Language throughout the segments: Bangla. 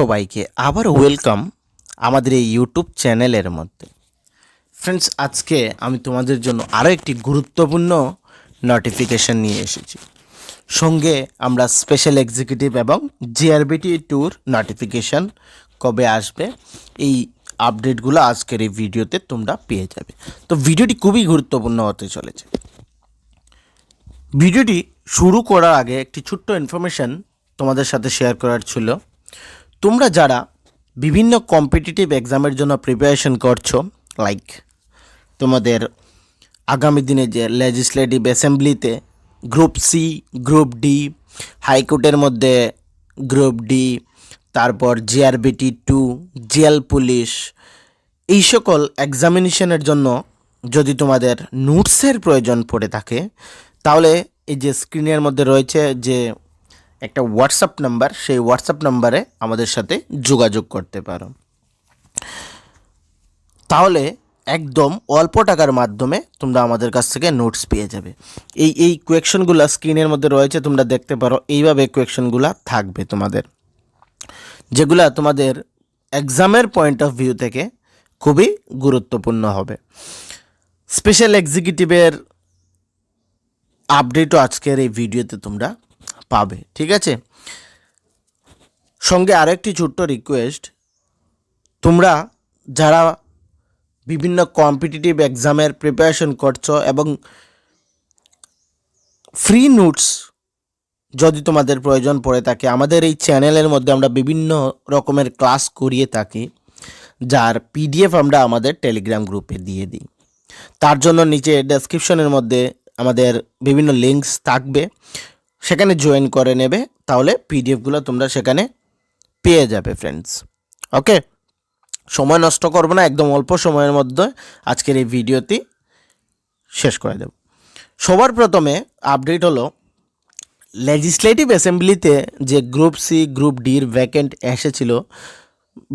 সবাইকে আবার ওয়েলকাম আমাদের এই ইউটিউব চ্যানেলের মধ্যে। ফ্রেন্ডস আজকে আমি তোমাদের জন্য আরও একটি গুরুত্বপূর্ণ নোটিফিকেশন নিয়ে এসেছি। সঙ্গে আমরা স্পেশাল এক্সিকিউটিভ এবং জিআরবিটি ট্যুর নোটিফিকেশন কবে আসবে, এই আপডেটগুলো আজকের এই ভিডিওতে তোমরা পেয়ে যাবে। তো ভিডিওটি খুবই গুরুত্বপূর্ণ হতে চলেছে। ভিডিওটি শুরু করার আগে একটি ছোট্ট ইনফরমেশন তোমাদের সাথে শেয়ার করার ছিল। তোমরা যারা বিভিন্ন কম্পিটিটিভ এক্সামের জন্য প্রিপারেশন করছ লাইক তোমাদের আগামী দিনে যে লেজিসলেটিভ অ্যাসেম্বলিতে গ্রুপ সি গ্রুপ ডি হাইকোর্টের মধ্যে গ্রুপ ডি তারপর জিআরবিটি টু জেল পুলিশ এই সকল এক্সামিনেশনের জন্য যদি তোমাদের নোটসের প্রয়োজন পড়ে থাকে, তাহলে এই যে স্ক্রিনের মধ্যে রয়েছে যে একটা হোয়াটসঅ্যাপ নাম্বার সেই হোয়াটসঅ্যাপ নাম্বারে আমাদের সাথে যোগাযোগ করতে পারো। তাহলে একদম অল্প টাকার মাধ্যমে তোমরা আমাদের কাছ থেকে নোটস পেয়ে যাবে। এই এই কোয়েকশনগুলো স্ক্রিনের মধ্যে রয়েছে, তোমরা দেখতে পারো, এইভাবে কোয়েকশনগুলো থাকবে তোমাদের। যেগুলা তোমাদের এক্সামের পয়েন্ট অফ ভিউ থেকে খুবই গুরুত্বপূর্ণ হবে। স্পেশাল এক্সিকিউটিভের আপডেটও আজকের এই ভিডিওতে তোমরা পাবে, ঠিক আছে? সঙ্গে আরেকটি ছোট্ট রিকোয়েস্ট তোমরা যারা বিভিন্ন কম্পিটিটিভ এক্সামের প্রিপারেশন করছ এবং ফ্রি নোটস যদি তোমাদের প্রয়োজন পড়ে থাকে, আমাদের এই চ্যানেলের মধ্যে আমরা বিভিন্ন রকমের ক্লাস করিয়ে থাকি, যার পিডিএফ আমরা আমাদের টেলিগ্রাম গ্রুপে দিয়ে দিই। তার জন্য নিচে ডেসক্রিপশনের মধ্যে আমাদের বিভিন্ন লিঙ্কস থাকবে। সেখানে জয়েন করে নেবে, তাহলে পিডিএফগুলো তোমরা সেখানে পেয়ে যাবে ফ্রেন্ডস ওকে সময় নষ্ট করব না, একদম অল্প সময়ের মধ্যে আজকের এই ভিডিওটি শেষ করে দেব। সবার প্রথমে আপডেট হলো লেজিসলেটিভ অ্যাসেম্বলিতে যে গ্রুপ সি গ্রুপ ডির ভ্যাকেন্ট এসেছিল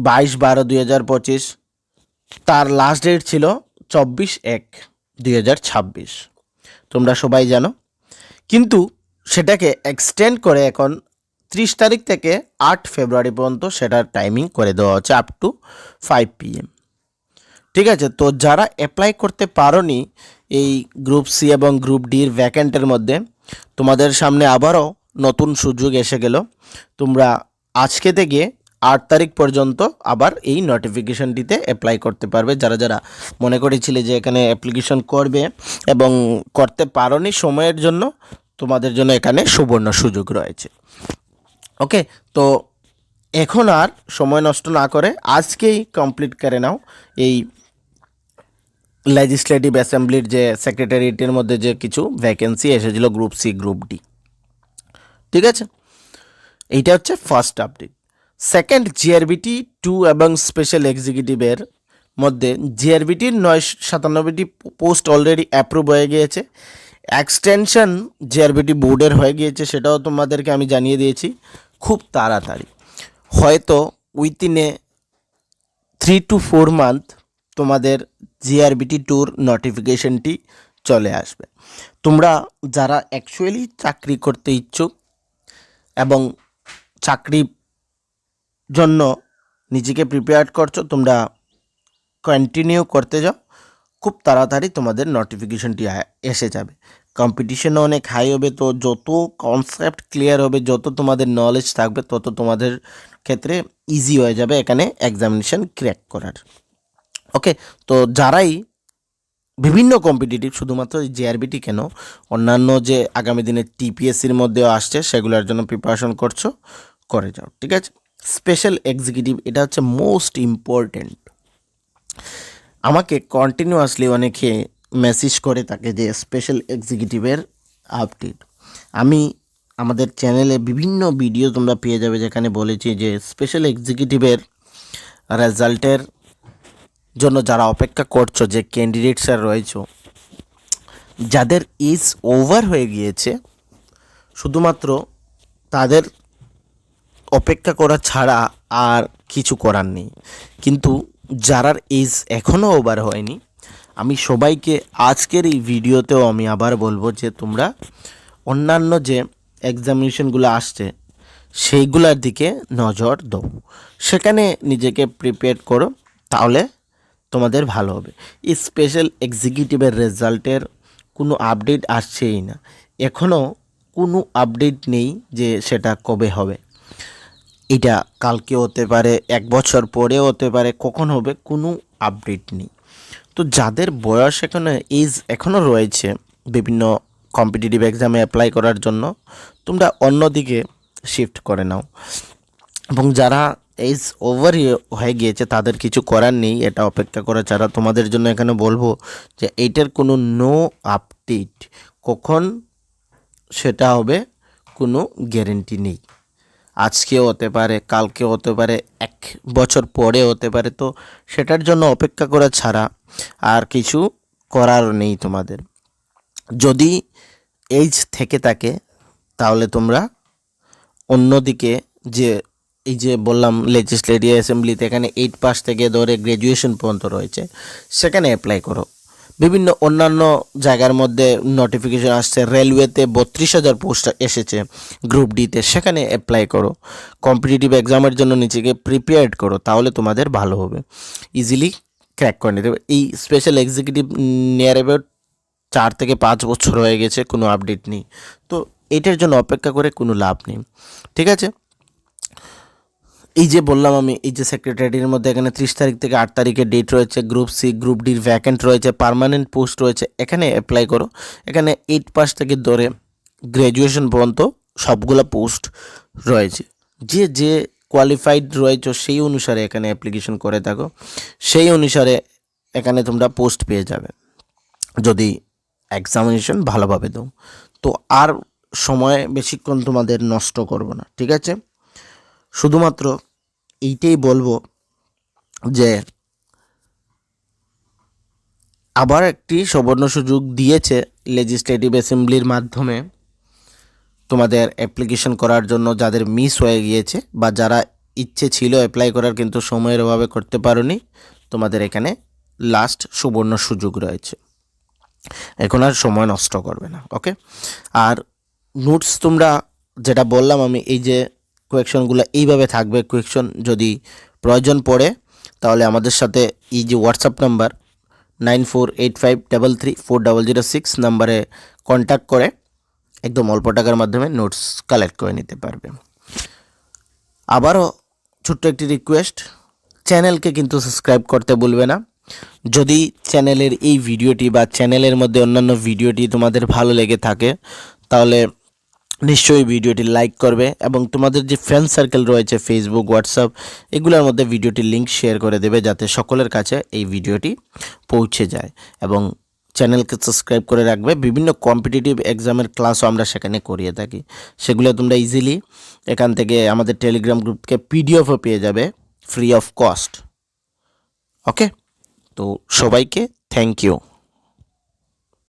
বাইশ বারো দুই হাজার পঁচিশ, তার লাস্ট ডেট ছিল চব্বিশ এক দুই হাজার ছাব্বিশ। তোমরা সবাই জানো। কিন্তু সেটাকে এক্সটেন্ড করে এখন ত্রিশ তারিখ থেকে আট ফেব্রুয়ারি পর্যন্ত সেটার টাইমিং করে দেওয়া হচ্ছে আপ টু ফাইভ পিএম ঠিক আছে, তো যারা অ্যাপ্লাই করতে পারোনি এই গ্রুপ সি এবং গ্রুপ ডির ভ্যাকেন্টের মধ্যে, তোমাদের সামনে আবারও নতুন সুযোগ এসে গেল। তোমরা আজকে থেকে আট তারিখ পর্যন্ত আবার এই নোটিফিকেশনটিতে অ্যাপ্লাই করতে পারবে। যারা যারা মনে করেছিলে যে এখানে অ্যাপ্লিকেশন করবে এবং করতে পারোনি সময়ের জন্য তোমাদের জন্য এখানে সুবর্ণ সুযোগ রয়েছে। ওকে তো এখন আর সময় নষ্ট না করে আজকেই কমপ্লিট করে নাও এই লেজিসলেটিভ অ্যাসেম্বলির যে সেক্রেটারিয়েটের মধ্যে যে কিছু ভ্যাকেন্সি এসেছিল গ্রুপ সি গ্রুপ ডি ঠিক আছে? এইটা হচ্ছে first update second GRBT two এবং স্পেশাল এক্সিকিউটিভের মধ্যে জিআরবিটির নয় সাতানব্বইটি পোস্ট অলরেডি অ্যাপ্রুভ হয়ে গিয়েছে। এক্সটেনশন জিআরবিটি বোর্ডের হয়ে গিয়েছে, সেটাও তোমাদেরকে আমি জানিয়ে দিয়েছি, খুব তাড়াতাড়ি। হয়তো উইথিনে থ্রি টু ফোর মান্থ তোমাদের জিআরবিটি ট্যুর নোটিফিকেশনটি চলে আসবে। তোমরা যারা অ্যাকচুয়ালি চাকরি করতে ইচ্ছুক এবং চাকরি জন্য নিজেকে প্রিপেয়ার করছ, তোমরা কন্টিনিউ করতে যাও। খুব তাড়াতাড়ি তোমাদের নোটিফিকেশনটি এসে যাবে। কম্পিটিশনও অনেক হাই হবে, তো যত কনসেপ্ট ক্লিয়ার হবে, যত তোমাদের নলেজ থাকবে, তত তোমাদের ক্ষেত্রে ইজি হয়ে যাবে এখানে এক্সামিনেশন ক্র্যাক করার। ওকে তো যারাই বিভিন্ন কম্পিটিটিভ শুধুমাত্র জেআরবিটি কেন, অন্যান্য যে আগামী দিনে টিপিএসসির মধ্যেও আসছে, সেগুলোর জন্য প্রিপারেশন করছ, করে যাও, ঠিক আছে? স্পেশাল এক্সিকিউটিভ এটা হচ্ছে মোস্ট ইম্পর্ট্যান্ট আমাকে কন্টিনিউয়াসলি অনেকে মেসেজ করে থাকে যে স্পেশাল এক্সিকিউটিভের আপডেট আমি আমাদের চ্যানেলে বিভিন্ন ভিডিও তোমরা পেয়ে যাবে যেখানে বলেছি যে স্পেশাল এক্সিকিউটিভের রেজাল্টের জন্য যারা অপেক্ষা করছ, যে ক্যান্ডিডেটসরা রয়েছে, যাদের এজ ওভার হয়ে গিয়েছে, শুধুমাত্র তাদের অপেক্ষা করা ছাড়া আর কিছু করার নেই। কিন্তু যারার এজ এখনও ওভার হয়নি, আমি সবাইকে আজকের এই ভিডিওতেও আমি আবার বলব যে তোমরা অন্যান্য যে এক্সামিনেশনগুলো আসছে, সেইগুলোর দিকে নজর দাও। সেখানে নিজেকে প্রিপেয়ার করো, তাহলে তোমাদের ভালো হবে। স্পেশাল এক্সিকিউটিভের রেজাল্টের কোনো আপডেট আসছেই না। এখনও কোনো আপডেট নেই যে সেটা কবে হবে। এটা কালকে হতে পারে, এক বছর পরে হতে পারে, কখন হবে কোনো আপডেট নেই। তো যাদের বয়স এখানে এজ এখনও রয়েছে বিভিন্ন কম্পিটিটিভ এক্সামে অ্যাপ্লাই করার জন্য, তোমরা অন্যদিকে শিফট করে নাও। এবং যারা এজ ওভার হয়ে গিয়েছে, তাদের কিছু করার নেই, এটা অপেক্ষা করা ছাড়া তোমাদের জন্য এখানে বলব যে এইটার কোনো নো আপডেট কখন, সেটা হবে কোনো গ্যারেন্টি নেই। আজকে হতে পারে কালকে হতে পারে, এক বছর পরে হতে পারে। তো সেটার জন্য অপেক্ষা করা ছাড়া আর কিছু করার নেই তোমাদের। যদি এইজ থেকে থাকে, তাহলে তোমরা অন্যদিকে যে, এই যে বললাম লেজিসলেটিভ অ্যাসেম্বলিতে এখানে এইট পাস থেকে ধরে গ্র্যাজুয়েশন পর্যন্ত রয়েছে, সেখানে অ্যাপ্লাই করো। বিভিন্ন অন্যান্য জায়গার মধ্যে নোটিফিকেশন আসছে রেলওয়েতে বত্রিশ হাজার পোস্ট এসেছে গ্রুপ ডিতে সেখানে অ্যাপ্লাই করো। কম্পিটিটিভ এক্সামের জন্য নিজেকে প্রিপেয়ার্ড করো, তাহলে তোমাদের ভালো হবে। ইজিলি ক্র্যাক করে নিতে। এই স্পেশাল এক্সিকিউটিভ নিয়ার অ্যাবাউট চার থেকে পাঁচ বছর হয়ে গেছে, কোনো আপডেট নেই। তো এটার জন্য অপেক্ষা করে কোনো লাভ নেই। ঠিক আছে? এই যে বললাম আমি, এই যে সেক্রেটারির মধ্যে এখানে ত্রিশ তারিখ থেকে আট তারিখে ডেট রয়েছে গ্রুপ সি গ্রুপ ডির ভ্যাকেন্ট রয়েছে পার্মানেন্ট পোস্ট রয়েছে, এখানে অ্যাপ্লাই করো। এখানে এইট পাস থেকে ধরে গ্র্যাজুয়েশন পর্যন্ত সবগুলো পোস্ট রয়েছে। যে যে কোয়ালিফাইড রয়েছে সেই অনুসারে এখানে অ্যাপ্লিকেশন করে থাকো। সেই অনুসারে এখানে তোমরা পোস্ট পেয়ে যাবে। যদি এক্সামিনেশন ভালোভাবে দাও। তো আর সময় বেশিক্ষণ তোমাদের নষ্ট করব না, ঠিক আছে? শুধুমাত্র এইটাই বলব যে আবার একটি সুবর্ণ সুযোগ দিয়েছে লেজিসলেটিভ অ্যাসেম্বলির মাধ্যমে তোমাদের অ্যাপ্লিকেশন করার জন্য যাদের মিস হয়ে গিয়েছে বা যারা ইচ্ছে ছিল অ্যাপ্লাই করার কিন্তু সময়ের অভাবে করতে পারোনি, তোমাদের এখানে লাস্ট সুবর্ণ সুযোগ রয়েছে। এখন আর সময় নষ্ট করবে না ওকে আর নোটস তোমরা যেটা বললাম আমি, এই যে কোয়েকশনগুলো এইভাবে থাকবে। কোয়েকশন যদি প্রয়োজন পড়ে, তাহলে আমাদের সাথে এই যে WhatsApp number nine four eight five double three four double zero six নাম্বারে কন্ট্যাক্ট করে, একদম অল্প টাকার মাধ্যমে নোটস কালেক্ট করে নিতে পারবে। আবারও ছোট্ট একটি রিকোয়েস্ট চ্যানেলকে কিন্তু সাবস্ক্রাইব করতে ভুলবে না। যদি চ্যানেলের এই ভিডিওটি বা চ্যানেলের মধ্যে অন্যান্য ভিডিওটি তোমাদের ভালো লেগে থাকে, তাহলে নিশ্চয়ই ভিডিওটি লাইক করবে এবং তোমাদের যে ফ্রেন্ড সার্কেল রয়েছে ফেসবুক হোয়াটসঅ্যাপ এগুলোর মধ্যে ভিডিওটির লিঙ্ক শেয়ার করে দেবে যাতে সকলের কাছে এই ভিডিওটি পৌঁছে যায় এবং চ্যানেলকে সাবস্ক্রাইব করে রাখবে। বিভিন্ন কম্পিটিটিভ এক্সামের ক্লাসও আমরা সেখানে করিয়ে থাকি। সেগুলো তোমরা ইজিলি এখান থেকে আমাদের টেলিগ্রাম গ্রুপকে পিডিএফও পেয়ে যাবে ফ্রি অফ কস্ট ওকে তো সবাইকে থ্যাংক ইউ